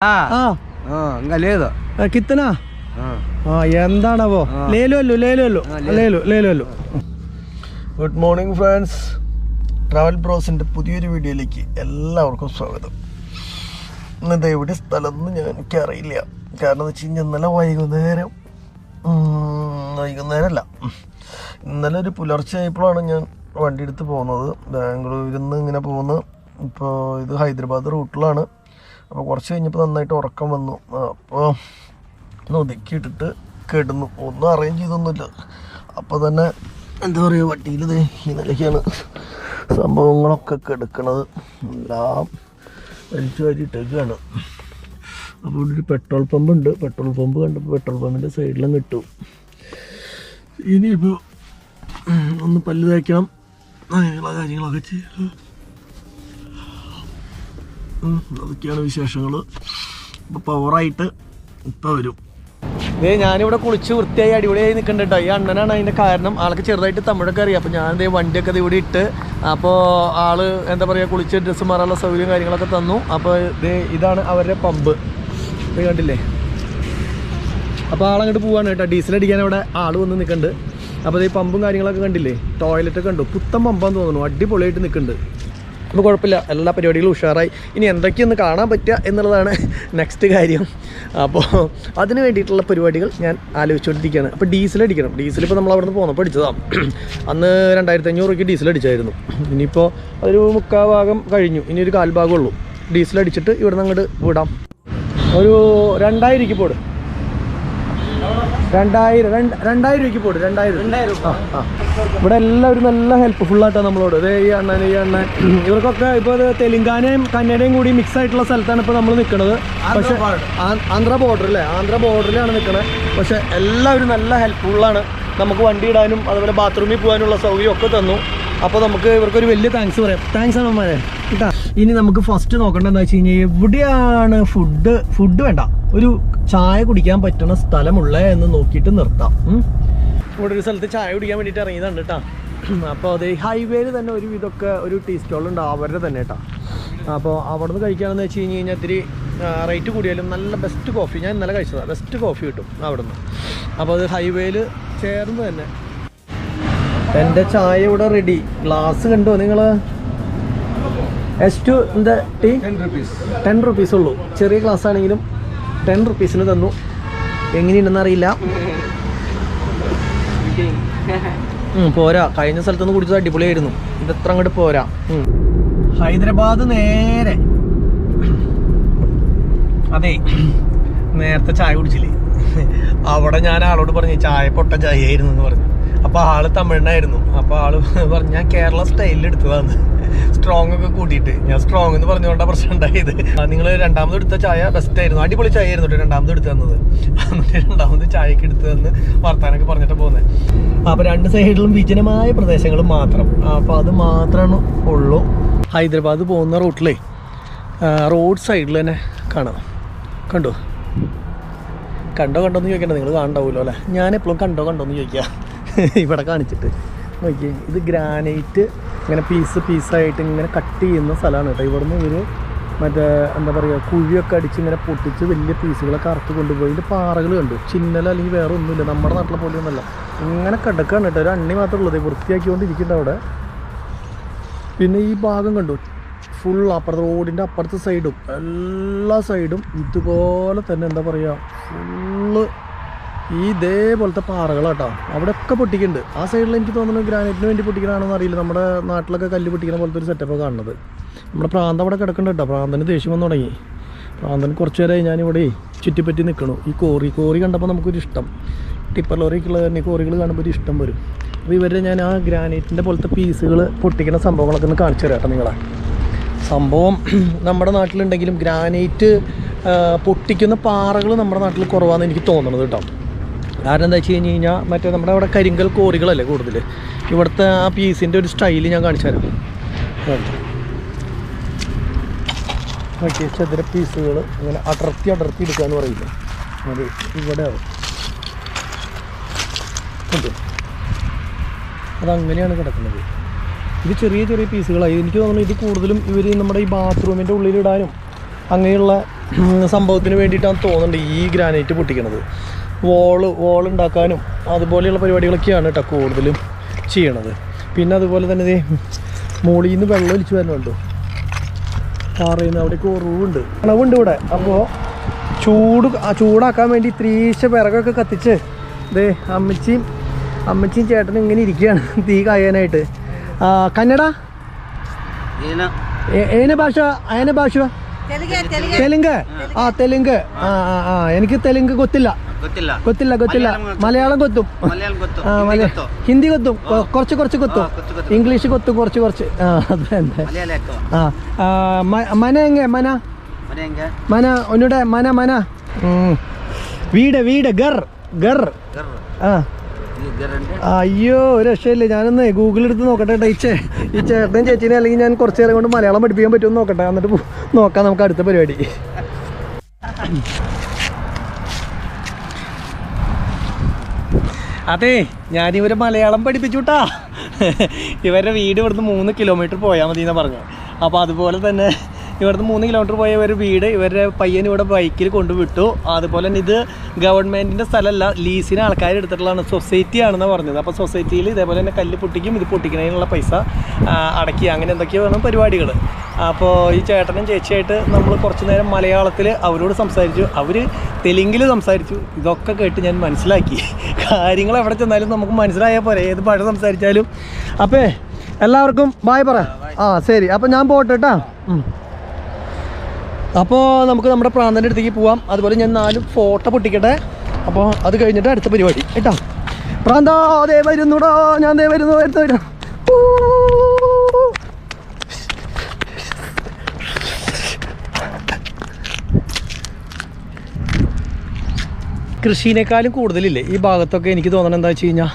ఆ, ఆ, ఆ, ఇంకా లేదు ఆ, కిత్తనా ఆ. ആ എന്താണാവോ ആ. ലേലുവല്ലോ ലേലുവല്ലോ ആ, ലേ- ലേലു ലേലുവല്ലോ ഗുഡ് മോർണിംഗ് ഫ്രണ്ട്സ് ട്രാവൽ ബ്രോസിൻ്റെ പുതിയൊരു വീഡിയോയിലേക്ക് എല്ലാവർക്കും സ്വാഗതം ഇന്നത്തെ എവിടെ സ്ഥലം എന്ന് ഞാൻ എനിക്കറിയില്ല കാരണം എന്ന് വെച്ച് കഴിഞ്ഞാൽ ഇന്നലെ വൈകുന്നേരം ഉം, വൈകുന്നേരമല്ല ഉം. ഇന്നലെ ഒരു പുലർച്ചെ ആയപ്പോഴാണ് ഞാൻ വണ്ടി എടുത്ത് പോകുന്നത് ബാംഗ്ലൂരിൽ നിന്ന് ഇങ്ങനെ പോകുന്നത് ഇപ്പോൾ ഇത് ഹൈദരാബാദ് റൂട്ടിലാണ് അപ്പോൾ കുറച്ച് കഴിഞ്ഞപ്പോൾ നന്നായിട്ട് ഉറക്കം വന്നു. അപ്പോൾ ഒന്ന് ഒതുക്കിയിട്ടിട്ട് കിടന്നു. ഒന്നും അറേഞ്ച് ചെയ്തൊന്നുമില്ല. അപ്പോൾ തന്നെ എന്താ പറയുക വട്ടിയിൽ ഈ നിലയ്ക്കാണ് സംഭവങ്ങളൊക്കെ കിടക്കണത്. എല്ലാം വലിച്ചു വാരിയിട്ടേക്കാണ് അപ്പോൾ ഇവിടെ ഒരു പെട്രോൾ പമ്പ് ഉണ്ട്. പെട്രോൾ പമ്പ് കണ്ടപ്പോൾ പെട്രോൾ പമ്പിന്റെ സൈഡിലും കിട്ടും. ഇനിയിപ്പോൾ ഒന്ന് പല്ല് തേക്കണം. അങ്ങനെയുള്ള കാര്യങ്ങളൊക്കെ ചെയ്യും. ഉം, അതൊക്കെയാണ് വിശേഷങ്ങൾ ഇപ്പോൾ പവറായിട്ട് ഇപ്പൊ വരും. ഇതേ ഞാനിവിടെ കുളിച്ച് വൃത്തിയായി അടിപൊളിയായി നിൽക്കുന്നുണ്ട് കേട്ടോ ഈ അണ്ണനാണ് അതിന്റെ കാരണം. ആൾക്ക് ചെറുതായിട്ട് തമിഴൊക്കെ അറിയാം. അപ്പോൾ ഞാൻ ദേ വണ്ടിയൊക്കെ ഇവിടെ ഇട്ട് അപ്പോൾ ആൾ എന്താ പറയുക കുളിച്ച് ഡ്രസ്സ് മാറാനുള്ള സൗകര്യം കാര്യങ്ങളൊക്കെ തന്നു. അപ്പോൾ ദേ ഇതാണ് അവരുടെ പമ്പ്. ഇത് കണ്ടില്ലേ? അപ്പോൾ ആളങ്ങോട്ട് പോവാണ് കേട്ടോ. ഡീസൽ അടിക്കാൻ അവിടെ ആൾ വന്ന് നിൽക്കുന്നുണ്ട് അപ്പോൾ ഈ പമ്പും കാര്യങ്ങളൊക്കെ കണ്ടില്ലേ? ടോയ്ലറ്റ് കണ്ടു. പുത്തൻ പമ്പാന്ന് തോന്നുന്നു. അടിപൊളിയായിട്ട് നിൽക്കുന്നുണ്ട് അപ്പോൾ കുഴപ്പമില്ല. എല്ലാ പരിപാടികളും ഉഷാറായി. ഇനി എന്തൊക്കെയൊന്ന് കാണാൻ പറ്റുക എന്നുള്ളതാണ് നെക്സ്റ്റ് കാര്യം. അപ്പോൾ അതിന് വേണ്ടിയിട്ടുള്ള പരിപാടികൾ ഞാൻ ആലോചിച്ചുകൊണ്ടിരിക്കുകയാണ്. അപ്പോൾ ഡീസൽ അടിക്കണം. ഡീസൽ ഇപ്പോൾ നമ്മൾ അവിടെ നിന്ന് പോകുന്നപ്പോൾ അടിച്ചതാണ് അന്ന് രണ്ടായിരത്തി അഞ്ഞൂറ് രൂപയ്ക്ക് ഡീസൽ അടിച്ചായിരുന്നു. ഇനിയിപ്പോൾ ഒരു മുക്കാൽ ഭാഗം കഴിഞ്ഞു. ഇനി ഒരു കാൽഭാഗമുള്ളൂ ഡീസൽ അടിച്ചിട്ട് ഇവിടെ നിന്ന് അങ്ങോട്ട് വിടാം. ഒരു രണ്ടായിരം രൂപയ്ക്ക് പോട്. രണ്ടായിരം രണ്ട് രണ്ടായിരം രൂപയ്ക്ക് പോട് രണ്ടായിരം ഇവിടെ എല്ലാവരും നല്ല ഹെൽപ്ഫുൾ ആയിട്ടാണ് നമ്മളോട്. ഇത് ഈ അണ്ണൻ ഈ അണ്ണൻ. ഇവർക്കൊക്കെ ഇപ്പോൾ തെലുങ്കാനയും കന്നഡയും കൂടി മിക്സ് ആയിട്ടുള്ള സ്ഥലത്താണ് ഇപ്പോൾ നമ്മൾ നിൽക്കുന്നത് പക്ഷെ ആന്ധ്ര ബോർഡർ അല്ലേ ആന്ധ്ര ബോർഡറിലാണ് നിൽക്കുന്നത് പക്ഷെ എല്ലാവരും നല്ല ഹെൽപ്ഫുള്ളാണ് നമുക്ക് വണ്ടി ഇടാനും അതുപോലെ ബാത്റൂമിൽ പോകാനുള്ള സൗകര്യം ഒക്കെ തന്നു. അപ്പോൾ നമുക്ക് ഇവർക്കൊരു വലിയ താങ്ക്സ് പറയാം. താങ്ക്സ് ആണ് അമ്മമാരെ കേട്ടാ ഇനി നമുക്ക് ഫസ്റ്റ് നോക്കേണ്ടത് എന്താ വെച്ച് കഴിഞ്ഞാൽ എവിടെയാണ് ഫുഡ് ഫുഡ് വേണ്ട. ഒരു ചായ കുടിക്കാൻ പറ്റുന്ന സ്ഥലമുള്ള എന്ന് നോക്കിയിട്ട് നിർത്താം. ഇവിടെ ഒരു സ്ഥലത്ത് ചായ കുടിക്കാൻ വേണ്ടിയിട്ട് ഇറങ്ങിയതാണ് കേട്ടോ അപ്പോൾ അത് ഹൈവേയിൽ തന്നെ ഒരു ഇതൊക്കെ ഒരു ടീ സ്റ്റോളുണ്ട് അവരുടെ തന്നെ കേട്ടോ അപ്പോൾ അവിടെ നിന്ന് കഴിക്കുകയാണെന്ന് വെച്ച് കഴിഞ്ഞ് കഴിഞ്ഞാൽ ഇത്തിരി റേറ്റ് കൂടിയാലും നല്ല ബെസ്റ്റ് കോഫി ഞാൻ ഇന്നലെ കഴിച്ചതാണ് ബെസ്റ്റ് കോഫി കിട്ടും അവിടെ നിന്ന് അപ്പോൾ അത് ഹൈവേയിൽ ചേർന്ന് തന്നെ. എന്റെ ചായ ഇവിടെ റെഡി ഗ്ലാസ് കണ്ടോ നിങ്ങൾ എസ് ടു എന്താ ടീ ടെൻ റുപ്പീസ് ഉള്ളൂ. ചെറിയ ഗ്ലാസ് ആണെങ്കിലും ടെൻ റുപ്പീസിന് തന്നു. എങ്ങനെയുണ്ടെന്ന് അറിയില്ല. പോരാ. കഴിഞ്ഞ സ്ഥലത്തുനിന്ന് കുടിച്ചത് അടിപൊളിയായിരുന്നു. ഇത് എത്ര അങ്ങോട്ട് പോരാ. ഹൈദരാബാദ് നേരെ. അതെ നേരത്തെ ചായ കുടിച്ചില്ലേ? അവിടെ ഞാൻ ആളോട് പറഞ്ഞു ചായ പൊട്ട ചായ ആയിരുന്നു എന്ന് പറഞ്ഞു. അപ്പൊ ആൾ തമിഴ്നായിരുന്നു. അപ്പൊ ആൾ പറഞ്ഞു ഞാൻ കേരള സ്റ്റൈലിൽ എടുത്തതാണ് സ്ട്രോങ് ഒക്കെ കൂട്ടിയിട്ട് ഞാൻ സ്ട്രോങ് എന്ന് പറഞ്ഞുകൊണ്ടാണ് പ്രശ്നം ഉണ്ടായത്. നിങ്ങൾ രണ്ടാമത് എടുത്ത ചായ ബെസ്റ്റ് ആയിരുന്നു. അടിപൊളി ചായ ആയിരുന്നു രണ്ടാമത് എടുത്തു തന്നത്. എന്നിട്ട് രണ്ടാമത് ചായക്ക് എടുത്തു തന്ന് വർത്താനൊക്കെ പറഞ്ഞിട്ട് പോകുന്നത് അപ്പൊ രണ്ട് സൈഡിലും വിജനമായ പ്രദേശങ്ങൾ മാത്രം. അപ്പൊ അത് മാത്രമാണ് ഉള്ളൂ. ഹൈദരാബാദ് പോകുന്ന റൂട്ടിലേ റോഡ് സൈഡിൽ തന്നെ കാണാം. കണ്ടോ? കണ്ടോ കണ്ടോ എന്ന് ചോദിക്കണ്ട. നിങ്ങൾ കാണണ്ടാവുമല്ലോ അല്ലേ? ഞാൻ എപ്പോഴും കണ്ടോ കണ്ടോ എന്ന് ചോദിക്കുക ഇവിടെ കാണിച്ചിട്ട്. നോക്കിയേ ഇത് ഗ്രാനൈറ്റ് ഇങ്ങനെ പീസ് പീസായിട്ട് ഇങ്ങനെ കട്ട് ചെയ്യുന്ന സ്ഥലമാണ് കേട്ടോ. ഇവിടുന്ന് ഇവർ മറ്റേ എന്താ പറയുക കുഴിയൊക്കെ അടിച്ച് ഇങ്ങനെ പൊട്ടിച്ച് വലിയ പീസുകളൊക്കെ അറുത്ത് കൊണ്ടുപോയി. ഇതിന്റെ പാറകൾ കണ്ടു. ചിന്നല അല്ലെങ്കിൽ വേറെ ഒന്നുമില്ല. നമ്മുടെ നാട്ടിലെ പോലെയൊന്നുമല്ല. ഇങ്ങനെ കിടക്കാണ് കേട്ടോ. ഒരു അണ്ണി മാത്രമേ ഉള്ളത് ഫുള്ള് അവിടെ. പിന്നെ ഈ ഭാഗം കണ്ടു. ഫുൾ അപ്പുറത്തെ റോഡിന്റെ അപ്പുറത്തെ സൈഡും എല്ലാ സൈഡും ഇതുപോലെ തന്നെ എന്താ പറയുക ഫുള്ള് ഈ ഇതേപോലത്തെ പാറകളാട്ടോ. അവിടെയൊക്കെ പൊട്ടിക്കുന്നുണ്ട്. ആ സൈഡിൽ എനിക്ക് തോന്നുന്നു ഗ്രാനൈറ്റിന് വേണ്ടി പൊട്ടിക്കണാണെന്ന് അറിയില്ല. നമ്മുടെ നാട്ടിലൊക്കെ കല്ല് പൊട്ടിക്കുന്ന പോലത്തെ ഒരു സെറ്റപ്പ് കാണുന്നത്. നമ്മുടെ പ്രാന്തം അവിടെ കിടക്കുന്നുണ്ട് കേട്ടോ. പ്രാന്തന് ദേഷ്യം വന്നു തുടങ്ങി. പ്രാന്തൻ കുറച്ച് നേരമായി ഞാനിവിടെ ചുറ്റിപ്പറ്റി നിൽക്കണു. ഈ കോറി കോറി കണ്ടപ്പോൾ നമുക്കൊരു ഇഷ്ടം. ടിപ്പർ ലോറിക്കുള്ള തന്നെ കോറികൾ കാണുമ്പോൾ ഒരു ഇഷ്ടം വരും. അപ്പോൾ ഇവരെ ഞാൻ ആ ഗ്രാനൈറ്റിന്റെ പോലത്തെ പീസുകൾ പൊട്ടിക്കുന്ന സംഭവങ്ങളൊക്കെ ഒന്ന് കാണിച്ചു തരാം നിങ്ങളെ. സംഭവം നമ്മുടെ നാട്ടിലുണ്ടെങ്കിലും ഗ്രാനൈറ്റ് പൊട്ടിക്കുന്ന പാറകൾ നമ്മുടെ നാട്ടിൽ കുറവാണെന്ന് എനിക്ക് തോന്നുന്നത് കേട്ടോ. കാരണം എന്താ വെച്ച് കഴിഞ്ഞ് കഴിഞ്ഞാൽ മറ്റേ നമ്മുടെ അവിടെ കരിങ്കൽ കോറികളല്ലേ കൂടുതൽ. ഇവിടുത്തെ ആ പീസിന്റെ ഒരു സ്റ്റൈൽ ഞാൻ കാണിച്ചു തരാം? നോക്കിയേ ചതുര പീസുകൾ ഇങ്ങനെ അടർത്തി അടർത്തി എടുക്കാന്ന് പറയില്ല? അത് ഇവിടെ? അതങ്ങനെയാണ് കിടക്കുന്നത്. ഇത് ചെറിയ ചെറിയ പീസുകളായി എനിക്ക് തോന്നുന്നു ഇത് കൂടുതലും ഇവർ നമ്മുടെ ഈ ബാത്റൂമിന്റെ ഉള്ളിലിടാനും അങ്ങനെയുള്ള സംഭവത്തിന് വേണ്ടിയിട്ടാണ് തോന്നുന്നുണ്ട് ഈ ഗ്രാനൈറ്റ് പൊട്ടിക്കണത്. വോൾ വോൾ ഉണ്ടാക്കാനും അതുപോലെയുള്ള പരിപാടികളൊക്കെയാണ് കേട്ടോ കൂടുതലും ചെയ്യണത്. പിന്നെ അതുപോലെ തന്നെ ദേ മുകളിൽ നിന്ന് വെള്ളം ഒലിച്ചു വരുന്നുണ്ടോ പാറയിൽ നിന്ന് അവിടെ കുറവുണ്ട് അണവുണ്ട് ഇവിടെ. അപ്പോൾ ചൂട് ചൂടാക്കാൻ വേണ്ടി ത്രീശ വിറകൊക്കെ കത്തിച്ച് ദേ അമ്മച്ചിയും അമ്മച്ചിയും ചേട്ടനും ഇങ്ങനെ ഇരിക്കുകയാണ് തീ കായാനായിട്ട്. ആ, കന്നഡ? ഏന. ഭാഷ ഏന ഭാഷ? തെലുങ്ക്? ആ തെലുങ്ക്. ആ ആ ആ. എനിക്ക് തെലുങ്ക് കൊത്തില്ല. ಗೊತ್ತಿಲ್ಲ കൊത്തില്ല കൊത്തില്ല മലയാളം കൊത്തും ಮಲಯಾಳಂ ಗೊತ್ತು ആ ಹಿಂದಿ മല ಗೊತ್ತು ഹിന്ദി കൊത്തും കൊ- കുറച്ച് കുറച്ച് കൊത്തും ആ, കുറച്ച് കൊത്തും. ഇംഗ്ലീഷ് കൊത്തും കുറച്ച് കുറച്ച് ആ അത് തന്നെ ಮಲಯಾಳಿ ಯಾಕೋ ആ ആ, മ- മന എങ്ങ മന ಮನೆ ಹೆಂಗೆ മന ഒന്നുടെ മന മന ഉം. വീട് വീട് ഗർ ഗർ ಗರ್ ആ ಈ ಗರ್ ಅಂದ್ರೆ അയ്യോ ഒരു രക്ഷയില്ല ഞാനൊന്ന് ഗൂഗിൾ എടുത്ത് നോക്കട്ടെ കേട്ടോ ഈ ചേ ഈ ചേട്ടൻ ചേച്ചിനെ അല്ലെങ്കിൽ ഞാൻ കുറച്ച് നേരം കൊണ്ട് മലയാളം പഠിപ്പിക്കാൻ പറ്റുമെന്ന് നോക്കട്ടെ എന്നിട്ട് പോ- നോക്കാം നമുക്ക് അടുത്ത പരിപാടി അതെ ഞാനിവരെ മലയാളം പഠിപ്പിച്ചുട്ടാ. ഇവരുടെ വീട് ഇവിടുന്ന് മൂന്ന് കിലോമീറ്റർ പോയാൽ മതി എന്നാണ് പറഞ്ഞത് അപ്പോൾ അതുപോലെ തന്നെ ഇവിടുന്ന് മൂന്ന് കിലോമീറ്റർ പോയ ഒരു വീട് ഇവരുടെ പയ്യൻ ഇവിടെ ബൈക്കിൽ കൊണ്ടുവിട്ടു. അതുപോലെ തന്നെ ഇത് ഗവൺമെന്റിന്റെ സ്ഥലമല്ല ലീസിന് ആൾക്കാർ എടുത്തിട്ടുള്ളതാണ്. സൊസൈറ്റി ആണെന്ന് പറഞ്ഞത്. അപ്പോൾ സൊസൈറ്റിയിൽ ഇതേപോലെ തന്നെ കല്ല് പൊട്ടിക്കും ഇത് പൊട്ടിക്കുന്നതിനുള്ള പൈസ അടക്കി. അങ്ങനെ എന്തൊക്കെയാണ് പരിപാടികൾ അപ്പോൾ ഈ ചേട്ടനും ചേച്ചിയായിട്ട് നമ്മൾ കുറച്ച് നേരം മലയാളത്തിൽ അവരോട് സംസാരിച്ചു. അവർ തെലുങ്കിൽ സംസാരിച്ചു. ഇതൊക്കെ കേട്ട് ഞാൻ മനസ്സിലാക്കി. കാര്യങ്ങൾ എവിടെ ചെന്നാലും നമുക്ക് മനസ്സിലായാൽ പോരെ. ഏത് ഭാഷ സംസാരിച്ചാലും. അപ്പേ എല്ലാവർക്കും ബായ് പറ. ആ ശരി. അപ്പോൾ ഞാൻ പോട്ടെ കേട്ടാ. അപ്പോൾ നമുക്ക് നമ്മുടെ പ്രാന്തന്റെ അടുത്തേക്ക് പോവാം. അതുപോലെ ഞാൻ നാല് ഫോട്ടോ പൊട്ടിക്കട്ടെ. അപ്പോൾ അത് കഴിഞ്ഞിട്ട് അടുത്ത പരിപാടി. കേട്ടോ? പ്രാന്താ അതേ വരുന്നുടോ ഞാൻ ദേ വരുന്നു വരുന്നു ഊ. കൃഷിനേക്കാളും കൂടുതലില്ലേ? ഈ ഭാഗത്തൊക്കെ എനിക്ക് തോന്നണം എന്താ വെച്ച് കഴിഞ്ഞാൽ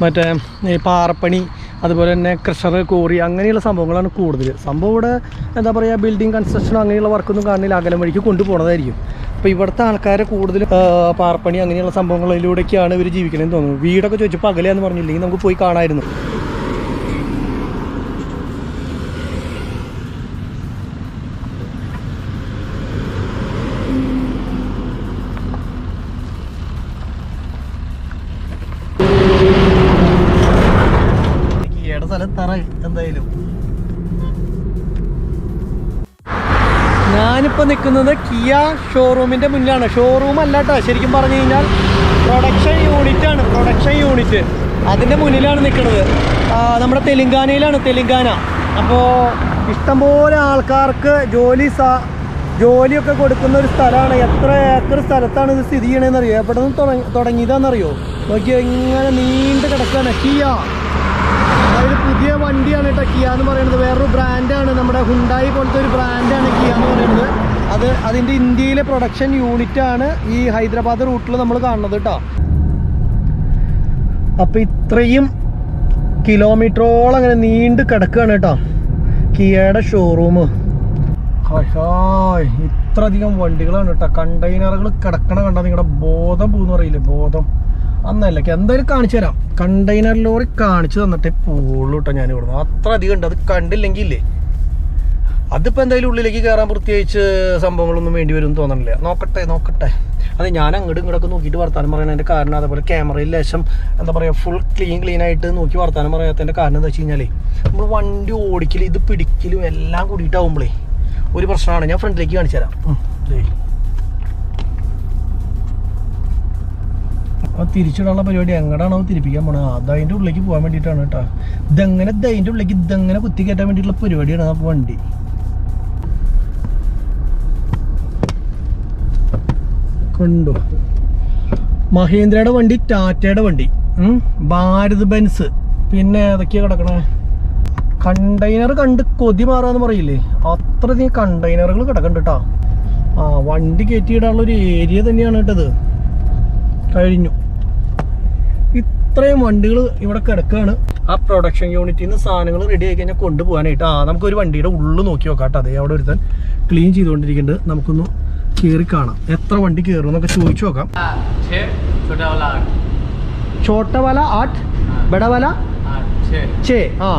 മറ്റേ പാറപ്പണി അതുപോലെ തന്നെ ക്രഷർ കോറി അങ്ങനെയുള്ള സംഭവങ്ങളാണ് കൂടുതൽ സംഭവം ഇവിടെ എന്താ പറയുക ബിൽഡിംഗ് കൺസ്ട്രക്ഷൻ അങ്ങനെയുള്ള വർക്കൊന്നും കാണില്ല. അകലം വഴിക്ക് കൊണ്ടുപോകണതായിരിക്കും അപ്പോൾ ഇവിടുത്തെ ആൾക്കാരെ കൂടുതൽ പാർപ്പണി അങ്ങനെയുള്ള സംഭവങ്ങളിലൂടെയൊക്കെയാണ് ഇവർ ജീവിക്കണമെന്ന് തോന്നുന്നു. വീടൊക്കെ ചോദിച്ചപ്പോൾ അകലെയാന്ന് പറഞ്ഞില്ലെങ്കിൽ നമുക്ക് പോയി കാണാമായിരുന്നു കിയ ഷോറൂമിന്റെ മുന്നിലാണ്. ഷോറൂം അല്ല കേട്ടോ ശരിക്കും പറഞ്ഞു കഴിഞ്ഞാൽ പ്രൊഡക്ഷൻ യൂണിറ്റ് ആണ്. പ്രൊഡക്ഷൻ യൂണിറ്റ് അതിന്റെ മുന്നിലാണ് നിൽക്കുന്നത് നമ്മുടെ തെലുങ്കാനയിലാണ് തെലുങ്കാന. അപ്പോൾ ഇഷ്ടംപോലെ ആൾക്കാർക്ക് ജോലി സാ ജോലിയൊക്കെ കൊടുക്കുന്ന ഒരു സ്ഥലമാണ്. എത്ര ഏക്കർ സ്ഥലത്താണ് ഇത് സ്ഥിതി ചെയ്യണമെന്ന് അറിയോ എവിടെ നിന്ന് തുടങ്ങി തുടങ്ങിയതാണെന്നറിയോ നോക്കിയോ ഇങ്ങനെ നീണ്ട് കിടക്കുകയാണ് കിയ. അതായത് പുതിയ വണ്ടിയാണ് കേട്ടോ കിയ എന്ന് പറയുന്നത്. വേറൊരു ബ്രാൻഡാണ് നമ്മുടെ ഹുണ്ടായി പോലത്തെ ഒരു ബ്രാൻഡാണ് കിയ എന്ന് പറയുന്നത്. അത് അതിന്റെ ഇന്ത്യയിലെ പ്രൊഡക്ഷൻ യൂണിറ്റ് ആണ് ഈ ഹൈദരാബാദ് റൂട്ടിൽ നമ്മൾ കാണുന്നത് കേട്ടോ അപ്പോൾ ഇത്രയും കിലോമീറ്ററോളം അങ്ങനെ നീണ്ട് കിടക്കുകയാണ് കേട്ടോ കിയയുടെ ഷോറൂം ഇത്രയധികം വണ്ടികളാണ് കേട്ടോ കണ്ടെയ്നറുകൾ കിടക്കണ കണ്ട നിങ്ങളുടെ ബോധം പോകുന്ന അറിയില്ലേ ബോധം. അന്നല്ല എന്തായാലും കാണിച്ചു തരാം. കണ്ടെയ്നർ ലോറി കാണിച്ചു തന്നിട്ടേ പോവുള്ളൂ കേട്ടോ ഞാൻ ഇവിടുന്ന് അത്ര അധികം ഉണ്ട്. അത് കണ്ടില്ലെങ്കിൽ ഇല്ലേ അതിപ്പോൾ എന്തായാലും ഉള്ളിലേക്ക് കയറാൻ പ്രത്യേകിച്ച് സംഭവങ്ങളൊന്നും വേണ്ടി വരും തോന്നണില്ല. നോക്കട്ടെ നോക്കട്ടെ. അത് ഞാൻ അങ്ങോട്ടും ഇങ്ങോട്ടൊക്കെ നോക്കിയിട്ട് വർത്താനം പറയണതിന്റെ കാരണം അതേപോലെ ക്യാമറയിൽ ലേശം എന്താ പറയുക ഫുൾ ക്ലീൻ ക്ലീൻ ആയിട്ട് നോക്കി വർത്താനം പറയാത്തതിന്റെ കാരണം എന്താ വെച്ച് നമ്മൾ വണ്ടി ഓടിക്കലും ഇത് പിടിക്കലും എല്ലാം കൂടിയിട്ടാവുമ്പോഴേ ഒരു പ്രശ്നമാണ്. ഞാൻ ഫ്രണ്ടിലേക്ക് കാണിച്ചു തരാം. അപ്പോൾ തിരിച്ചിടാനുള്ള പരിപാടി എങ്ങടാണോ തിരിപ്പിക്കാൻ പോണത് അത് അതിന്റെ ഉള്ളിലേക്ക് പോകാൻ വേണ്ടിയിട്ടാണ് കേട്ടോ. ഇതെങ്ങനെ അതിന്റെ ഉള്ളിലേക്ക് ഇതെങ്ങനെ കുത്തി കയറ്റാൻ വേണ്ടിയിട്ടുള്ള പരിപാടിയാണ് അപ്പോൾ വണ്ടി. കണ്ടോ. മഹേന്ദ്രയുടെ വണ്ടി ടാറ്റയുടെ വണ്ടി. ഭാരത് ബെൻസ്. പിന്നെ ഏതൊക്കെയാ കിടക്കണേ? കണ്ടെയ്നർ കണ്ട് കൊതി മാറാന്ന് പറയില്ലേ? അത്രയധികം കണ്ടെയ്നറുകൾ കിടക്കണ്ട് കേട്ടോ ആ വണ്ടി കയറ്റിയിടാനുള്ള ഒരു ഏരിയ തന്നെയാണ് കേട്ടത് കഴിഞ്ഞു. ഇത്രയും വണ്ടികൾ ഇവിടെ കിടക്കുകയാണ് ആ പ്രൊഡക്ഷൻ യൂണിറ്റിൽ നിന്ന് സാധനങ്ങൾ റെഡി ആയി കഴിഞ്ഞാൽ കൊണ്ടുപോകാനായിട്ട് ആ നമുക്കൊരു വണ്ടിയുടെ ഉള്ളു നോക്കി നോക്കാം കേട്ടോ അതേ അവിടെ ഒരുത്തൻ ക്ലീൻ ചെയ്തുകൊണ്ടിരിക്കുന്നുണ്ട്. നമുക്കൊന്ന് കേറി കാണാം. എത്ര വണ്ടി കേറും എന്നൊക്കെ ചോദിച്ചു നോക്കാം. ചോട്ടവല ആട്ട് ബടവല? ചേ ആ.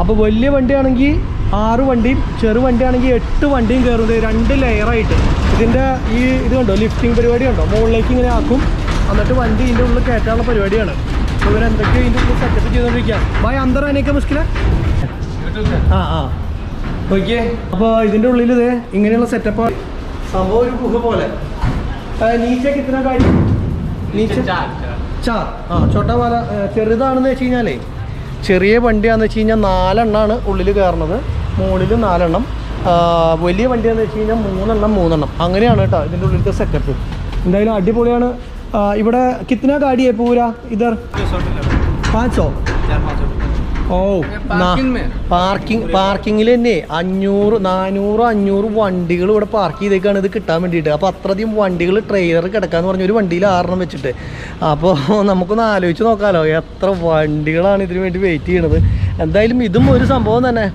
അപ്പൊ വലിയ വണ്ടിയാണെങ്കിൽ ആറ് വണ്ടിയും ചെറു വണ്ടിയാണെങ്കിൽ എട്ട് വണ്ടിയും കയറുന്നത് രണ്ട് ലെയറായിട്ട് ഇതിന്റെ ഈ ഇത് കണ്ടോ? ലിഫ്റ്റിംഗ് പരിപാടി കണ്ടോ? മുകളിലേക്ക് ഇങ്ങനെ ആക്കും. എന്നിട്ട് വണ്ടി ഇതിന്റെ ഉള്ളിൽ കയറ്റാനുള്ള പരിപാടിയാണ്. ഇവരെന്തൊക്കെ ഇതിന്റെ ഉള്ളിൽ സെറ്റപ്പ് ചെയ്തുകൊണ്ടിരിക്കുകയാണ് ഭയ അന്തരം അതിനൊക്കെ മുഷ്കില ആ ആ. ഓക്കെ അപ്പോൾ ഇതിന്റെ ഉള്ളിൽ ഇത് ഇങ്ങനെയുള്ള സെറ്റപ്പാണ് സംഭവം ഒരു ഗുഹ പോലെ. നീച്ചക്ക് ഇത്ര കാര്യം നീച്ച ചാ ആ ചോട്ടാ പാല ചെറുതാണെന്ന് വെച്ച് കഴിഞ്ഞാലേ ചെറിയ വണ്ടിയാന്ന് വെച്ച് കഴിഞ്ഞാൽ നാലെണ്ണാണ് ഉള്ളിൽ കയറണത് മുകളിൽ നാലെണ്ണം. വലിയ വണ്ടിയാന്ന് വെച്ച് കഴിഞ്ഞാൽ മൂന്നെണ്ണം മൂന്നെണ്ണം. അങ്ങനെയാണ് കേട്ടോ ഇതിന്റെ ഉള്ളിലത്തെ സെറ്റപ്പ് എന്തായാലും അടിപൊളിയാണ്. ഇവിടെ കിത്തന ഗാഡി പൂര ഇതർ? പാച്ചോ? ഓ പാർക്കിംഗ് പാർക്കിങ്ങിൽ തന്നെ അഞ്ഞൂറ് നാനൂറ് അഞ്ഞൂറ് വണ്ടികൾ ഇവിടെ പാർക്ക് ചെയ്തേക്കാണ് ഇത് കിട്ടാൻ വേണ്ടിയിട്ട്. അപ്പോൾ അത്രയധികം വണ്ടികൾ ട്രെയിലർ കിടക്കാന്ന് പറഞ്ഞ ഒരു വണ്ടിയിൽ ആറെണ്ണം വെച്ചിട്ട്. അപ്പോൾ നമുക്കൊന്ന് ആലോചിച്ച് നോക്കാമല്ലോ എത്ര വണ്ടികളാണ് ഇതിനു വേണ്ടി വെയിറ്റ് ചെയ്യണത്. എന്തായാലും ഇതും ഒരു സംഭവം തന്നെ.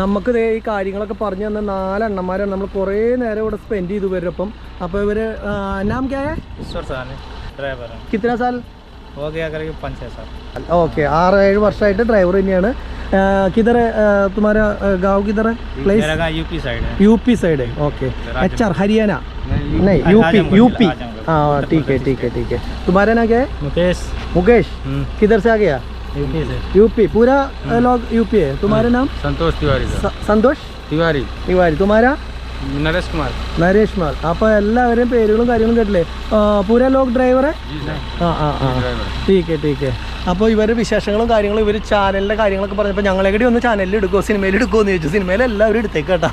നമുക്ക് ഈ കാര്യങ്ങളൊക്കെ പറഞ്ഞു തന്ന നാലെണ്ണന്മാരാണ് നമ്മൾ കുറേ നേരം ഇവിടെ സ്പെൻഡ് ചെയ്തു അപ്പം അപ്പോൾ ഇവർ നാം ക്യാ? ഡ്രൈവർ കിത്തന സാൽ हो गया करीब पाँच छः साल ഓക്കെ ആറ് ഏഴ് വർഷമായിട്ട് ഡ്രൈവർ തന്നെയാണ് കിതർ തുമാര ഗാവ് കിതർ പ്ലേസ് मेरा गाँव यूपी साइड है यू पी साइड है okay Rajmahal. H R Haryana नहीं, नहीं यूपी राजमहल, यूपी राजमहल। हाँ ठीक है ठीक है ठीक है तुम्हारा नाम क्या है मुकेश मुकेश हम्म, किधर से आ गया यूपी से यूपी पूरा अ, लोग यूपी है तुम्हारा नाम संतोष तिवारी सर स- संतोष तिवारी तिवारी तुम्हारा നരേഷ് കുമാർ നരേഷ് കുമാർ അപ്പോൾ എല്ലാവരും പേരുകളും കാര്യങ്ങളും കേട്ടില്ലേ? പൂര ലോക്ക് ഡ്രൈവറെ? ആ ആ ആ. ടീക്കെ ടീക്കെ. അപ്പോൾ ഇവർ വിശേഷങ്ങളും കാര്യങ്ങളും ഇവർ ചാനലിന്റെ കാര്യങ്ങളൊക്കെ പറഞ്ഞപ്പോൾ ഞങ്ങളെകൂടി ഒന്ന് ചാനലിൽ എടുക്കുമോ സിനിമയിൽ എടുക്കുമോ എന്ന് ചോദിച്ചു. സിനിമയിൽ എല്ലാവരും എടുത്തേക്ക് കേട്ടോ.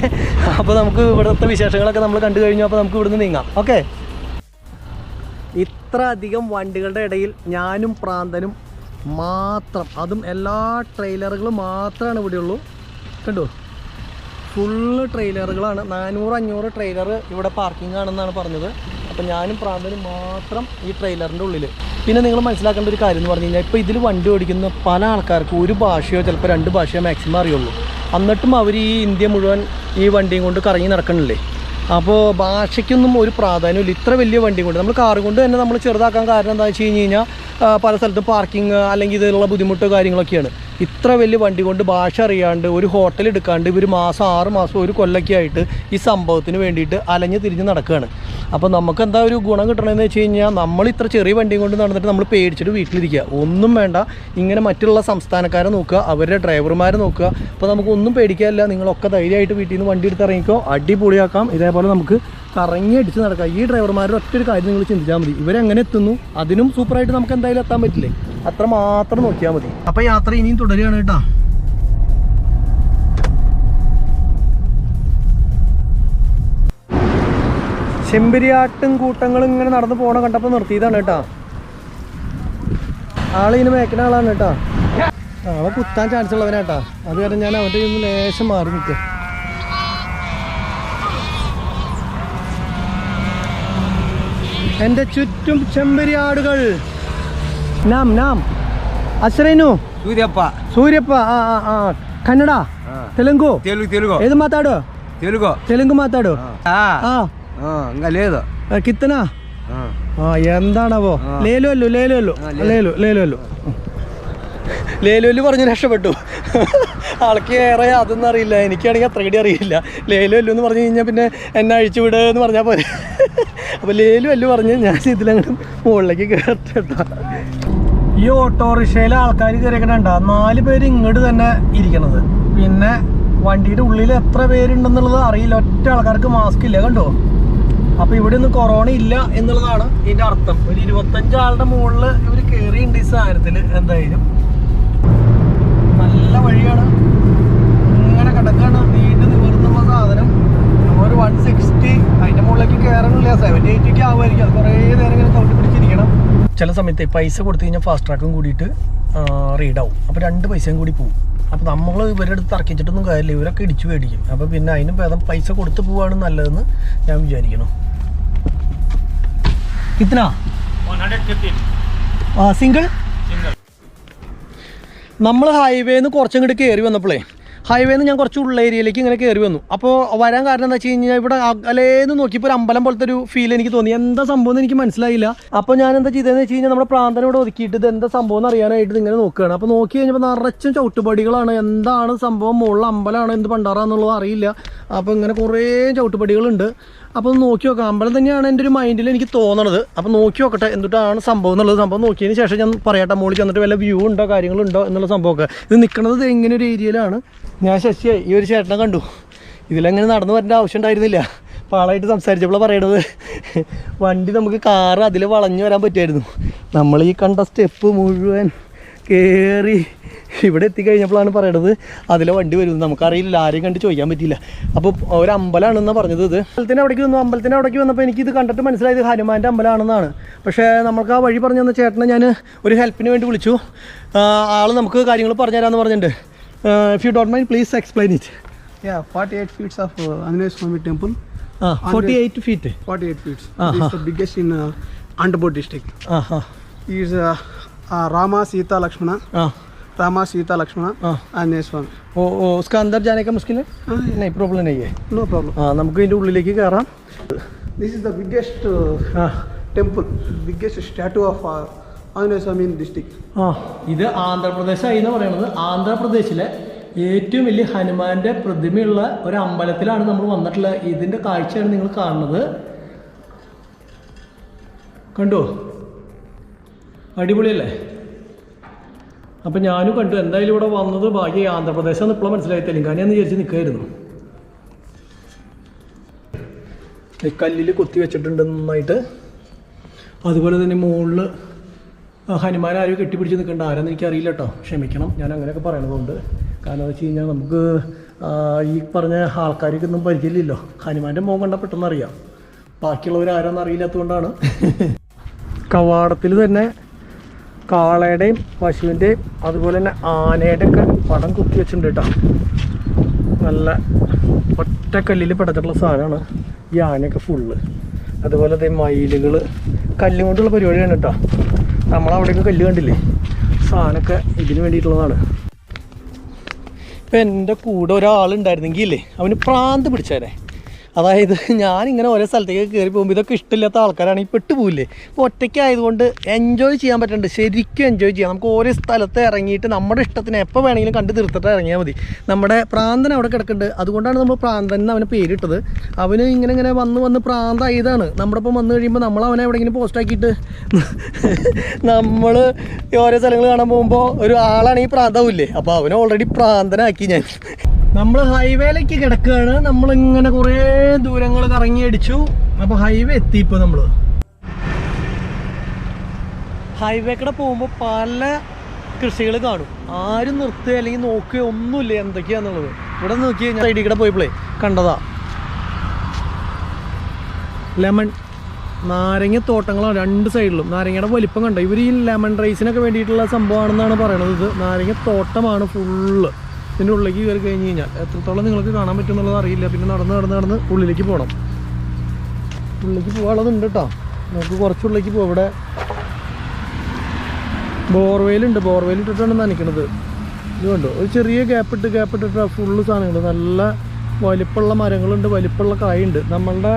അപ്പോൾ നമുക്ക് ഇവിടുത്തെ വിശേഷങ്ങളൊക്കെ നമ്മൾ കണ്ടു കഴിഞ്ഞു അപ്പോൾ നമുക്ക് ഇവിടുന്ന് നീങ്ങാം. ഓക്കെ? ഇത്ര അധികം വണ്ടികളുടെ ഇടയിൽ ഞാനും പ്രാന്തനും മാത്രം അതും എല്ലാ ട്രെയിലറുകളും മാത്രമാണ് ഇവിടെയുള്ളൂ. കണ്ടു? ഫുള്ള് ട്രെയിലറുകളാണ് നാനൂറ് അഞ്ഞൂറ് ട്രെയിലർ ഇവിടെ പാർക്കിംഗ് ആണെന്നാണ് പറഞ്ഞത്. അപ്പം ഞാനും പ്രാന്തനും മാത്രം ഈ ട്രെയിലറിന്റെ ഉള്ളിൽ പിന്നെ നിങ്ങൾ മനസ്സിലാക്കേണ്ട ഒരു കാര്യം എന്ന് പറഞ്ഞു കഴിഞ്ഞാൽ ഇപ്പോൾ ഇതിൽ വണ്ടി ഓടിക്കുന്ന പല ആൾക്കാർക്കും ഒരു ഭാഷയോ ചിലപ്പോൾ രണ്ട് ഭാഷയോ മാക്സിമം അറിയുള്ളൂ. എന്നിട്ടും അവർ ഈ ഇന്ത്യ മുഴുവൻ ഈ വണ്ടിയും കൊണ്ട് കറങ്ങി നടക്കണില്ലേ? അപ്പോൾ ഭാഷയ്ക്കൊന്നും ഒരു പ്രാധാന്യമില്ല ഇത്ര വലിയ വണ്ടി കൊണ്ട്. നമ്മൾ കാറ് കൊണ്ട് തന്നെ നമ്മൾ ചെറുതാക്കാൻ കാരണം എന്താ വെച്ച് കഴിഞ്ഞ് കഴിഞ്ഞാൽ പല സ്ഥലത്തും പാർക്കിംഗ് അല്ലെങ്കിൽ ഇതിലുള്ള ബുദ്ധിമുട്ടോ കാര്യങ്ങളൊക്കെയാണ്. ഇത്ര വലിയ വണ്ടി കൊണ്ട് ഭാഷ അറിയാണ്ട് ഒരു ഹോട്ടൽ എടുക്കാണ്ട് ഇവർ മാസം ആറ് മാസം ഒരു കൊല്ലൊക്കെ ആയിട്ട് ഈ സംഭവത്തിന് വേണ്ടിയിട്ട് അലഞ്ഞ് തിരിഞ്ഞ് നടക്കുകയാണ് അപ്പോൾ നമുക്ക് എന്താ ഒരു ഗുണം കിട്ടണമെന്ന് വെച്ച് കഴിഞ്ഞാൽ നമ്മൾ ഇത്ര ചെറിയ വണ്ടിയും കൊണ്ട് നടന്നിട്ട് നമ്മൾ പേടിച്ചിട്ട് വീട്ടിലിരിക്കുക. ഒന്നും വേണ്ട. ഇങ്ങനെ മറ്റുള്ള സംസ്ഥാനക്കാരെ നോക്കുക അവരുടെ ഡ്രൈവർമാരെ നോക്കുക. അപ്പോൾ നമുക്ക് ഒന്നും പേടിക്കാനില്ല. നിങ്ങളൊക്കെ ധൈര്യമായിട്ട് വീട്ടിൽ നിന്ന് വണ്ടി എടുത്ത് ഇറങ്ങിക്കോ. അടിപൊളിയാക്കാം. ഇതേപോലെ നമുക്ക് കറങ്ങി അടിച്ച് നടക്കാം. ഈ ഡ്രൈവർമാരുടെ ഒറ്റ ഒരു കാര്യം നിങ്ങൾ ചിന്തിച്ചാൽ മതി. ഇവരെങ്ങനെ എത്തുന്നു? അതിനും സൂപ്പറായിട്ട് നമുക്ക് എന്തായാലും എത്താൻ പറ്റില്ലേ? അത്ര മാത്രം നോക്കിയാൽ മതി. അപ്പോൾ യാത്ര ഇനിയും തുടരുകയാണ് കേട്ടോ. ചെമ്പരിയാട്ടും കൂട്ടങ്ങളും ഇങ്ങനെ നടന്നു പോകണം കണ്ടപ്പോ നിർത്തിയതാണ് കേട്ടോ. ആളിങ്ങനെ മേക്കുന്ന ആളാണ് കേട്ടോ. ആളെ കുത്താൻ ചാൻസ് ഉള്ളവനാട്ടാ അത് കാരണം ഞാൻ അവന്റെ ഒന്ന് ലേശം മാറി നിൽക്കാം. എന്റെ ചുറ്റും ചെമ്പരിയാടുകൾ. നാം നാം. അശ്രൈനു. സൂര്യപ്പ. అసరేను ആ సూర్యప్ప కన్నడ తెలుగు తెలుగు తెలుగు ఏది మాట్లాడు తెలుగు తెలుగు ആ. കിത്തനാ? ആ. എന്താണാവോ? ലേലു അല്ലോ ലേലു അല്ലോ ലേലു. ലേലു അല്ലോ ലേലുവല്ലു പറഞ്ഞ് രക്ഷപ്പെട്ടു. ആൾക്ക് ഏറെ അതൊന്നും അറിയില്ല. എനിക്കാണെങ്കിൽ അത്ര കടി അറിയില്ല. ലേലു അല്ലു എന്ന് പറഞ്ഞു കഴിഞ്ഞാൽ പിന്നെ എന്നെ അഴിച്ചു വിടുക എന്ന് പറഞ്ഞാൽ അപ്പൊ ലേലു അല്ലു പറഞ്ഞ് ഞാൻ ഇതിലങ്ങോട്ട് മുകളിലേക്ക് കയറിട്ടാ ഈ ഓട്ടോറിക്ഷയിലെ ആൾക്കാർ കയറിക്കണ്ട നാല് പേര് ഇങ്ങോട്ട് തന്നെ ഇരിക്കണത്. പിന്നെ വണ്ടിയുടെ ഉള്ളിൽ എത്ര പേരുണ്ടെന്നുള്ളത് അറിയില്ല. ഒറ്റ ആൾക്കാർക്ക് മാസ്ക് ഇല്ല കണ്ടോ? അപ്പൊ ഇവിടെ ഒന്നും കൊറോണ ഇല്ല എന്നുള്ളതാണ് ഇതിന്റെ അർത്ഥം. ഒരു ഇരുപത്തഞ്ച് ആളുടെ മുകളിൽ ഇവർ കയറിയുണ്ട് ഈ സാധനത്തിൽ എന്തായാലും. നല്ല വഴിയാണ്. ഇങ്ങനെ കിടക്കാണ്. വീട് നിവർന്നുള്ള സാധനം. ഒരു വൺ സിക്സ്റ്റി അതിന്റെ മുകളിലേക്ക് കയറണില്ല സെവന്റി എയ്റ്റി ഒക്കെ ആവുമായിരിക്കും. അത് കുറേ നേരം ഇങ്ങനെ കൗട്ടി പിടിച്ചിരിക്കണം ചില സമയത്ത് പൈസ കൊടുത്തു കഴിഞ്ഞാൽ ഫാസ്റ്റ് ട്രാക്കും കൂടിയിട്ട് റീഡാവും അപ്പോൾ രണ്ട് പൈസയും കൂടി പോകും അപ്പോൾ നമ്മൾ ഇവരുടെ അടുത്ത് തർക്കിച്ചിട്ടൊന്നും കാര്യമില്ല. ഇവരൊക്കെ ഇടിച്ചു മേടിക്കും അപ്പോൾ പിന്നെ അതിനും ഭേദം പൈസ കൊടുത്ത് പോവാണ് നല്ലതെന്ന് ഞാൻ വിചാരിക്കണം കിത്തന one hundred fifteen single single നമ്മൾ ഹൈവേന്ന് കുറച്ചങ്ങോട്ട് കയറി വന്നപ്പോഴേ ഹൈവേന്ന് ഞാൻ കുറച്ച് ഉള്ള ഏരിയയിലേക്ക് ഇങ്ങനെ കയറി വന്നു അപ്പോൾ വരാൻ കാരണം എന്താ വെച്ച് കഴിഞ്ഞാൽ ഇവിടെ അകലേന്ന് നോക്കിയപ്പോൾ ഒരു അമ്പലം പോലത്തെ ഒരു ഫീൽ എനിക്ക് തോന്നി എന്താ സംഭവം എന്ന് എനിക്ക് മനസ്സിലായില്ല അപ്പോൾ ഞാൻ എന്താ ചെയ്തതെന്ന് വെച്ച് കഴിഞ്ഞാൽ നമ്മുടെ പ്രാന്തനം ഇവിടെ ഒതുക്കിയിട്ട് ഇത് എന്താ സംഭവം എന്ന് അറിയാനായിട്ട് ഇങ്ങനെ നോക്കുകയാണ് അപ്പോൾ നോക്കി കഴിഞ്ഞപ്പോൾ നിറച്ചും ചവിട്ടുപടികളാണ് എന്താണ് സംഭവം മുകളിൽ അമ്പലമാണ് എന്ത് പണ്ടാറാന്നുള്ളത് അറിയില്ല അപ്പോൾ ഇങ്ങനെ കുറേ ചവിട്ടുപടികളുണ്ട് അപ്പോൾ നോക്കി നോക്കാം. അമ്പലം തന്നെയാണ് എന്റെ ഒരു മൈൻഡിൽ എനിക്ക് തോന്നണത്. അപ്പോൾ നോക്കി നോക്കട്ടെ എന്തുട്ടാണ് സംഭവം എന്നുള്ളത്. സംഭവം നോക്കിയതിന് ശേഷം ഞാൻ പറയട്ടെ മോളിൽ ചെന്നിട്ട് വല്ല വ്യൂ ഉണ്ടോ കാര്യങ്ങളുണ്ടോ എന്നുള്ള സംഭവമൊക്കെ. ഇത് നിൽക്കുന്നത് എങ്ങനെ ഒരു ഏരിയയിലാണ് ഞാൻ ശശിയെ ഈ ഒരു ചേട്ടനെ കണ്ടു. ഇതിലെങ്ങനെ നടന്നു വരേണ്ട ആവശ്യം ഉണ്ടായിരുന്നില്ല. പാളായിട്ട് സംസാരിച്ചപ്പോൾ പറയണത്. വണ്ടി നമുക്ക് കാറ് അതിൽ വളഞ്ഞു വരാൻ പറ്റുമായിരുന്നു. നമ്മൾ ഈ കണ്ട സ്റ്റെപ്പ് മുഴുവൻ കയറി ഇവിടെ എത്തിക്കഴിഞ്ഞപ്പോഴാണ് പറയണത് അതിലെ വണ്ടി വരുന്നത് നമുക്കറിയില്ല ആരെയും കണ്ട് ചോദിക്കാൻ പറ്റിയില്ല. അപ്പോൾ ഒരു അമ്പലമാണെന്നാണ് പറഞ്ഞത് ഇത്. അമ്പലത്തിന്റെ അവിടേക്ക് വന്നു. അമ്പലത്തിന്റെ അവിടേക്ക് വന്നപ്പോൾ എനിക്കിത് കണ്ടിട്ട് മനസ്സിലായത് ഹനുമാന്റെ അമ്പലമാണെന്നാണ് പക്ഷേ നമുക്ക് ആ വഴി പറഞ്ഞു തന്ന ചേട്ടനെ ഞാൻ ഒരു ഹെൽപ്പിന് വേണ്ടി വിളിച്ചു. ആൾ നമുക്ക് കാര്യങ്ങൾ പറഞ്ഞു തരാമെന്ന് പറഞ്ഞിട്ടുണ്ട് if you dot mind please explain it Yeah, 48 feet of uh, Anjaneya Swami temple. Eight feet 48 feet. Ah, It is ah. the biggest in uh, Andhra district. ആ ആ He is uh, uh, Rama, Sita, Lakshmana. ആ Rama, Sita, Lakshmana. Ah. Anjaneya Swami. ഓ ഓ उसका अंदर जाने का मुश्किल है Ah, नहीं प्रॉब्लम नहीं है no problem. ആ നമുക്ക് ഇതിൻ്റെ ഉള്ളിലേക്ക് കയറാം This is the biggest uh, ആ temple, biggest statue of uh, Anjaneya Swami in district. ആ ഇത് ആന്ധ്രാപ്രദേശായി എന്ന് പറയുന്നത് ആന്ധ്രാപ്രദേശിലെ ഏറ്റവും വലിയ ഹനുമാന്റെ പ്രതിമയുള്ള ഒരു അമ്പലത്തിലാണ് നമ്മൾ വന്നിട്ടുള്ളത് ഇതിന്റെ കാഴ്ചയാണ് നിങ്ങൾ കാണുന്നത് കണ്ടോ അടിപൊളിയല്ലേ? അപ്പം ഞാനും കണ്ടു എന്തായാലും ഇവിടെ വന്നത് ഭാഗ്യ ആന്ധ്രാപ്രദേശം ഇപ്പോൾ മനസ്സിലായി തെലുങ്കാനയെന്ന് വിചാരിച്ച് നിൽക്കായിരുന്നു കല്ലിൽ കൊത്തി വെച്ചിട്ടുണ്ട് നന്നായിട്ട് അതുപോലെ തന്നെ മുകളിൽ ഹനുമാൻ ആരും കെട്ടിപ്പിടിച്ച് നിൽക്കേണ്ട ആരെന്ന് എനിക്കറിയില്ല കേട്ടോ ക്ഷമിക്കണം ഞാൻ അങ്ങനെയൊക്കെ പറയണതുകൊണ്ട്. കാരണം എന്ന് വെച്ച് കഴിഞ്ഞാൽ നമുക്ക് ഈ പറഞ്ഞ ആൾക്കാർക്കൊന്നും പരിചയമില്ലല്ലോ. ഹനുമാന്റെ മുഖം കണ്ട പെട്ടെന്ന് അറിയാം. ബാക്കിയുള്ളവർ ആരാന്നറിയില്ലാത്തതുകൊണ്ടാണ് കവാടത്തിൽ തന്നെ കാളയുടെയും പശുവിന്റെയും അതുപോലെ തന്നെ ആനയുടെ ഒക്കെ പടം കുത്തി വെച്ചിട്ടുണ്ട് കേട്ടോ. നല്ല ഒറ്റക്കല്ലിൽ പടച്ചിട്ടുള്ള സാധനമാണ് ഈ ആനയൊക്കെ ഫുള്ള് അതുപോലെ തന്നെ മയിലുകൾ കല്ലും കൊണ്ടുള്ള പരിപാടിയാണ് കേട്ടോ. നമ്മളവിടെയൊക്കെ കല്ല് കണ്ടില്ലേ? സാധനമൊക്കെ ഇതിന് വേണ്ടിയിട്ടുള്ളതാണ്. ഇപ്പം എന്റെ കൂടെ ഒരാളുണ്ടായിരുന്നെങ്കിൽ ഇല്ലേ അവന് പ്രാന്ത് പിടിച്ചേനെ. അതായത് ഞാനിങ്ങനെ ഓരോ സ്ഥലത്തേക്ക് കയറി പോകുമ്പോൾ ഇതൊക്കെ ഇഷ്ടമില്ലാത്ത ആൾക്കാരാണെങ്കിൽ പെട്ടുപോയില്ലേ ഇപ്പോൾ ഒറ്റയ്ക്കായതുകൊണ്ട് എൻജോയ് ചെയ്യാൻ പറ്റുന്നുണ്ട് ശരിക്കും എൻജോയ് ചെയ്യാം. നമുക്ക് ഓരോ സ്ഥലത്ത് ഇറങ്ങിയിട്ട് നമ്മുടെ ഇഷ്ടത്തിന് എപ്പോൾ വേണമെങ്കിലും കണ്ട് തീർത്തിട്ട് ഇറങ്ങിയാൽ മതി. നമ്മുടെ പ്രാന്തൻ അവിടെ കിടക്കുന്നുണ്ട് അതുകൊണ്ടാണ് നമ്മൾ പ്രാന്തൻ എന്ന് അവന് പേരിട്ടത്. അവന് ഇങ്ങനെ ഇങ്ങനെ വന്ന് വന്ന് പ്രാന്തായതാണ്. നമ്മുടെ ഒപ്പം വന്നു കഴിയുമ്പോൾ നമ്മൾ അവനെ എവിടെയെങ്കിലും പോസ്റ്റാക്കിയിട്ട് നമ്മൾ ഓരോ സ്ഥലങ്ങൾ കാണാൻ പോകുമ്പോൾ ഒരു ആളാണെങ്കിൽ പ്രാന്താവില്ലേ? അപ്പോൾ അവനെ ഓൾറെഡി പ്രാന്തനാക്കി ഞാൻ. നമ്മൾ ഹൈവേയിലേക്ക് കിടക്കുകയാണ്. നമ്മൾ ഇങ്ങനെ കുറേ ദൂരങ്ങൾ കറങ്ങി അടിച്ചു. അപ്പോൾ ഹൈവേ എത്തി ഇപ്പോൾ നമ്മൾ ഹൈവേ കൂടെ പോകുമ്പോൾ പല കൃഷികൾ കാണും. ആരും നിർത്തുക അല്ലെങ്കിൽ നോക്കുക ഒന്നുമില്ല എന്തൊക്കെയാന്നുള്ളത്. ഇവിടെ നോക്കി ഞാൻ സൈഡിൽ കൂടെ പോയപ്പോഴേ കണ്ടതാ. ലെമൺ നാരങ്ങ തോട്ടങ്ങളാണ് രണ്ട് സൈഡിലും നാരങ്ങയുടെ വലിപ്പം കണ്ടോ? ഇവർ ഈ ലെമൺ റൈസിനൊക്കെ വേണ്ടിയിട്ടുള്ള സംഭവമാണെന്നാണ് പറയണത്. ഇത് നാരങ്ങ തോട്ടമാണ് ഫുള്ള് ഇതിന്റെ ഉള്ളിലേക്ക് കയറി കഴിഞ്ഞ് കഴിഞ്ഞാൽ എത്രത്തോളം നിങ്ങൾക്ക് കാണാൻ പറ്റും എന്നുള്ളത് അറിയില്ല. പിന്നെ നടന്ന് നടന്ന് നടന്ന് ഉള്ളിലേക്ക് പോകണം. ഉള്ളിലേക്ക് പോകാനുള്ളതുണ്ട് കേട്ടോ നമുക്ക് കുറച്ചുള്ളിലേക്ക് പോകാം ഇവിടെ ബോർവെയിലുണ്ട് ബോർവെയിൽ ഇട്ടിട്ടാണ് നനയ്ക്കണത്. ഇത് കണ്ടോ? ഒരു ചെറിയ ഗ്യാപ്പ് ഇട്ട് ഗ്യാപ്പ് ഇട്ടിട്ട് ഫുള്ള് സാധനങ്ങൾ. നല്ല വലിപ്പമുള്ള മരങ്ങളുണ്ട് വലിപ്പമുള്ള കായുണ്ട്. നമ്മളുടെ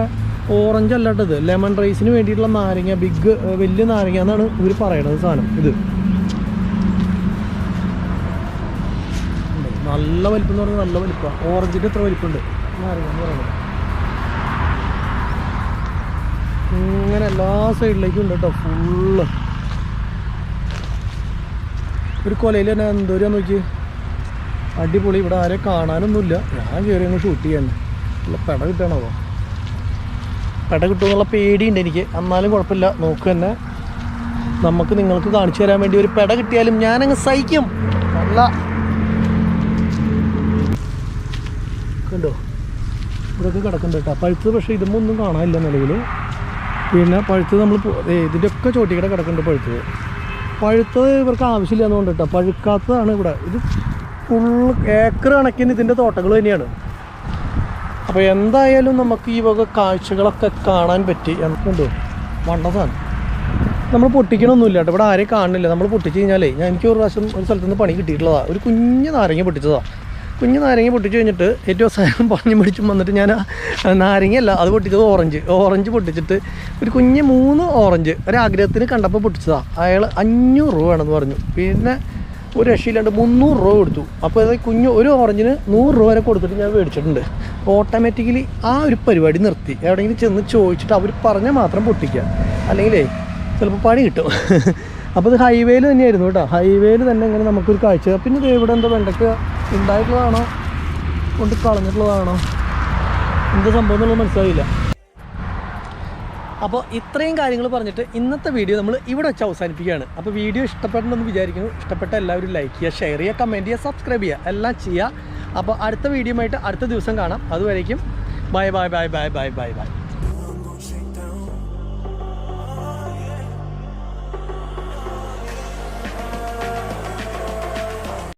ഓറഞ്ച് അല്ലാട്ടത്. ലെമൺ റൈസിന് വേണ്ടിയിട്ടുള്ള നാരങ്ങ ബിഗ് വലിയ നാരങ്ങ എന്നാണ് ഇവർ പറയണത് സാധനം. ഇത് നല്ല വലിപ്പം എന്ന് പറഞ്ഞാൽ നല്ല വലിപ്പം. ഓറഞ്ചിന്റെ എത്ര വലിപ്പമുണ്ട് നാരങ്ങ ഇങ്ങനെ എല്ലാ സൈഡിലേക്കും ഉണ്ട് കേട്ടോ ഫുള്ള് ഒരു കൊലയിൽ തന്നെ എന്തോരം നോക്കി അടിപൊളി. ഇവിടെ ആരെ കാണാനൊന്നുമില്ല. ഞാൻ കയറി അങ്ങ് ഷൂട്ട് ചെയ്യാൻ നല്ല പെട കിട്ടണോ പെട കിട്ടുമെന്നുള്ള പേടിയുണ്ട് എനിക്ക്. എന്നാലും കുഴപ്പമില്ല. നോക്ക് തന്നെ. നമുക്ക് നിങ്ങൾക്ക് കാണിച്ചു തരാൻ വേണ്ടി ഒരു പെട കിട്ടിയാലും ഞാനങ്ങ് സഹിക്കും. നല്ല കണ്ടോ ഇവിടെയൊക്കെ കിടക്കുന്നുണ്ട് കേട്ടോ. പഴുത്ത് പക്ഷേ ഇതുമ്പോൾ ഒന്നും കാണാനില്ല നിലവിൽ പിന്നെ പഴുത്ത് നമ്മൾ ഇതിന്റെ ഒക്കെ ചോട്ടിക്കടെ കിടക്കുന്നുണ്ട് പഴുത്തത്. പഴുത്തത് ഇവർക്ക് ആവശ്യമില്ല എന്നുകൊണ്ട് കേട്ടോ. പഴുക്കാത്തതാണ് ഇവിടെ. ഇത് ഫുൾ ഏക്കർ കണക്കിന് ഇതിന്റെ തോട്ടങ്ങൾ തന്നെയാണ്. അപ്പോൾ എന്തായാലും നമുക്ക് ഈ വക കാഴ്ചകളൊക്കെ കാണാൻ പറ്റി എന്നുണ്ടോ വണ്ടതാണ് നമ്മൾ പൊട്ടിക്കണമൊന്നുമില്ല കേട്ടോ. ഇവിടെ ആരെയും കാണുന്നില്ല. നമ്മൾ പൊട്ടിച്ച് കഴിഞ്ഞാലേ ഞാൻ എനിക്ക് ഒരു പ്രാവശ്യം ഒരു സ്ഥലത്തുനിന്ന് പണി കിട്ടിയിട്ടുള്ളതാണ് ഒരു കുഞ്ഞ് നാരങ്ങ പൊട്ടിച്ചതാണ് കുഞ്ഞ് നാരങ്ങ പൊട്ടിച്ച് കഴിഞ്ഞിട്ട് ഏറ്റവും അവസാനം പറഞ്ഞു പിടിച്ചും വന്നിട്ട് ഞാൻ നാരങ്ങയല്ല അത് പൊട്ടിച്ചത് ഓറഞ്ച്. ഓറഞ്ച് പൊട്ടിച്ചിട്ട് ഒരു കുഞ്ഞ് മൂന്ന് ഓറഞ്ച്. ഒരാഗ്രഹത്തിന് കണ്ടപ്പോൾ പൊട്ടിച്ചതാണ് അയാൾ അഞ്ഞൂറ് രൂപ വേണമെന്ന് പറഞ്ഞു. പിന്നെ ഒരു രക്ഷയില്ലാണ്ട് മുന്നൂറ് രൂപ കൊടുത്തു. അപ്പോൾ അത് കുഞ്ഞ് ഒരു ഓറഞ്ചിന് നൂറ് രൂപ വരെ കൊടുത്തിട്ട് ഞാൻ മേടിച്ചിട്ടുണ്ട്. ഓട്ടോമാറ്റിക്കലി ആ ഒരു പരിപാടി നിർത്തി. എവിടെയെങ്കിലും ചെന്ന് ചോദിച്ചിട്ട് അവർ പറഞ്ഞാൽ മാത്രം പൊട്ടിക്കുക. അല്ലെങ്കിലേ ചിലപ്പോൾ പണി കിട്ടും. അപ്പോൾ ഇത് ഹൈവേയിൽ തന്നെയായിരുന്നു കേട്ടോ. ഹൈവേയിൽ തന്നെ ഇങ്ങനെ നമുക്കൊരു കാഴ്ച. പിന്നെ ഇത് ഇവിടെ എന്താ വെണ്ടയ്ക്ക ഉണ്ടായിട്ടുള്ളതാണോ? കൊണ്ട് കളഞ്ഞിട്ടുള്ളതാണോ? എന്താ സംഭവം എന്നുള്ളത് മനസ്സിലായില്ല. അപ്പോൾ ഇത്രയും കാര്യങ്ങൾ പറഞ്ഞിട്ട് ഇന്നത്തെ വീഡിയോ നമ്മൾ ഇവിടെ വെച്ച് അവസാനിപ്പിക്കുകയാണ്. അപ്പോൾ വീഡിയോ ഇഷ്ടപ്പെട്ടെന്ന് വിചാരിക്കുന്നു. ഇഷ്ടപ്പെട്ട എല്ലാവരും ലൈക്ക് ചെയ്യുക ഷെയർ ചെയ്യുക കമന്റ് ചെയ്യുക സബ്സ്ക്രൈബ് ചെയ്യുക എല്ലാം ചെയ്യുക. അപ്പോൾ അടുത്ത വീഡിയോ ആയിട്ട് അടുത്ത ദിവസം കാണാം. അതുവരേക്കും bye bye bye bye bye bye bye